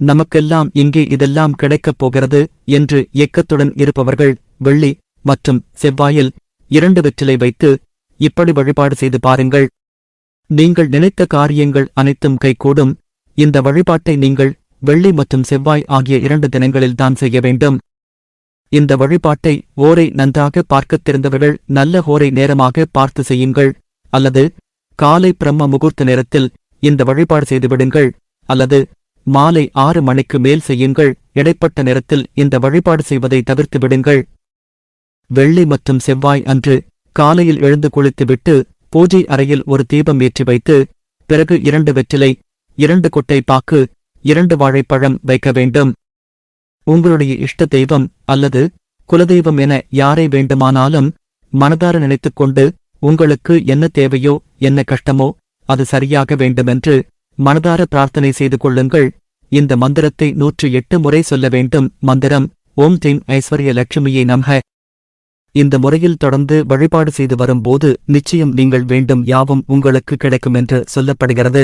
நமக்கெல்லாம் இங்கே இதெல்லாம் கிடைக்கப் போகிறது என்று ஏக்கத்துடன் இருப்பவர்கள் வெள்ளி மற்றும் செவ்வாயில் இரண்டு வெற்றிலை வைத்து இப்படி வழிபாடு செய்து பாருங்கள். நீங்கள் நினைத்த காரியங்கள் அனைத்தும் கைகூடும். இந்த வழிபாட்டை நீங்கள் வெள்ளி மற்றும் செவ்வாய் ஆகிய இரண்டு தினங்களில் தான் செய்ய வேண்டும். இந்த வழிபாட்டை ஓரை நன்றாக பார்க்கத் தெரிந்தவர்கள் நல்ல ஓரை நேரமாக பார்த்து செய்யுங்கள். அல்லது காலை பிரம்ம முகூர்த்த நேரத்தில் இந்த வழிபாடு செய்துவிடுங்கள் அல்லது மாலை ஆறு மணிக்கு மேல் செய்யுங்கள். இடைப்பட்ட நேரத்தில் இந்த வழிபாடு செய்வதை தவிர்த்து விடுங்கள். வெள்ளி மற்றும் செவ்வாய் அன்று காலையில் எழுந்து குளித்துவிட்டு பூஜை அறையில் ஒரு தீபம் ஏற்றி வைத்து பிறகு இரண்டு வெற்றிலை இரண்டு கொட்டை பாக்கு இரண்டு வாழைப்பழம் வைக்க வேண்டும். உங்களுடைய இஷ்ட தெய்வம் அல்லது குலதெய்வம் என யாரை வேண்டுமானாலும் மனதார நினைத்துக்கொண்டு உங்களுக்கு என்ன தேவையோ என்ன கஷ்டமோ அது சரியாக வேண்டுமென்று மனதார பிரார்த்தனை செய்து கொள்ளுங்கள். இந்த மந்திரத்தை நூற்று எட்டு முறை சொல்ல வேண்டும். மந்திரம் ஓம் தீம் ஐஸ்வர்ய லட்சுமியை நம்ஹ இந்த முறையில் தொடர்ந்து வழிபாடு செய்து வரும்போது நிச்சயம் நீங்கள் வேண்டும். யாவும் உங்களுக்கு கிடைக்கும் என்று சொல்லப்படுகிறது.